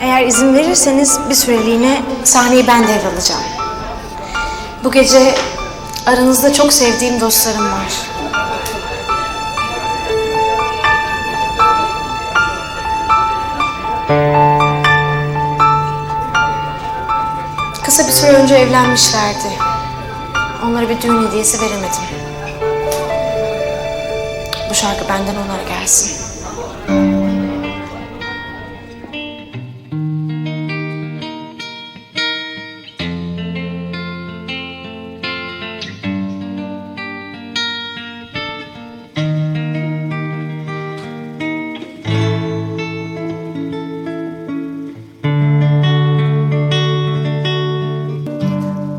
Eğer izin verirseniz bir süreliğine sahneyi ben devralacağım. Bu gece aranızda çok sevdiğim dostlarım var. Kısa bir süre önce evlenmişlerdi. Onlara bir düğün hediyesi veremedim. Bu şarkı benden onlara gelsin.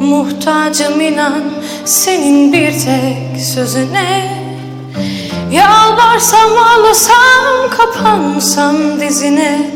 Muhtacım inan senin bir tek sözüne. Yalvarsam ağlasam kapansam dizine.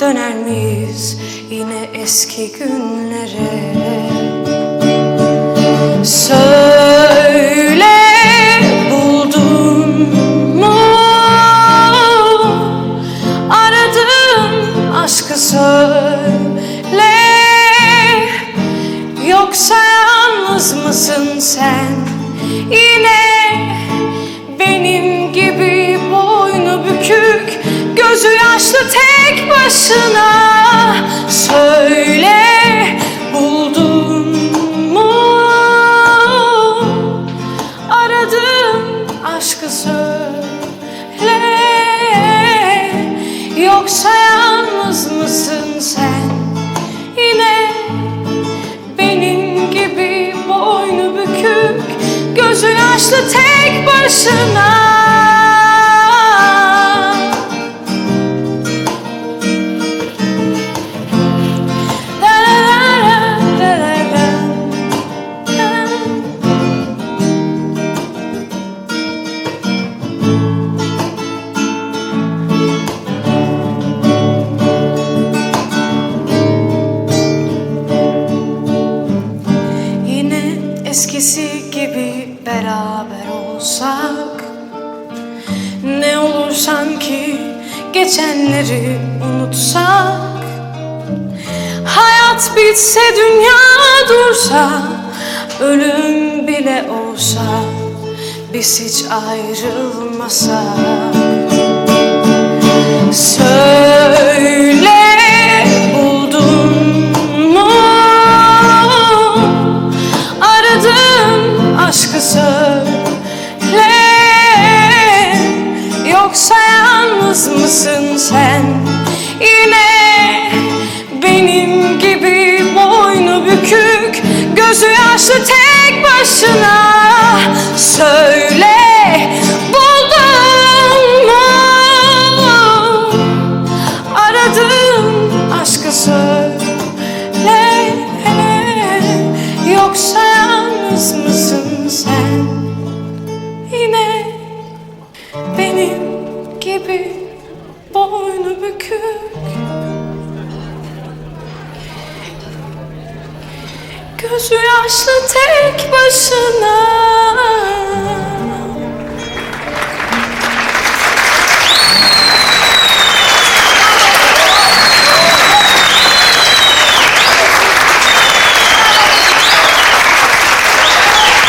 Döner miyiz yine eski günlere? Söyle başına Söyle buldun mu? Aradığım aşkı söyle. Yoksa yalnız mısın sen? Yine benim gibi boynu bükük Gözü yaşlı tek başına beraber olsak Ne olur sanki geçenleri unutsak Hayat bitse dünya dursa Ölüm bile olsa Biz hiç ayrılmasak. Söyle Yoksa yalnız mısın sen? Yine benim gibi boynu bükük Gözü yaşlı tek başına Gözü yaşlı tek başına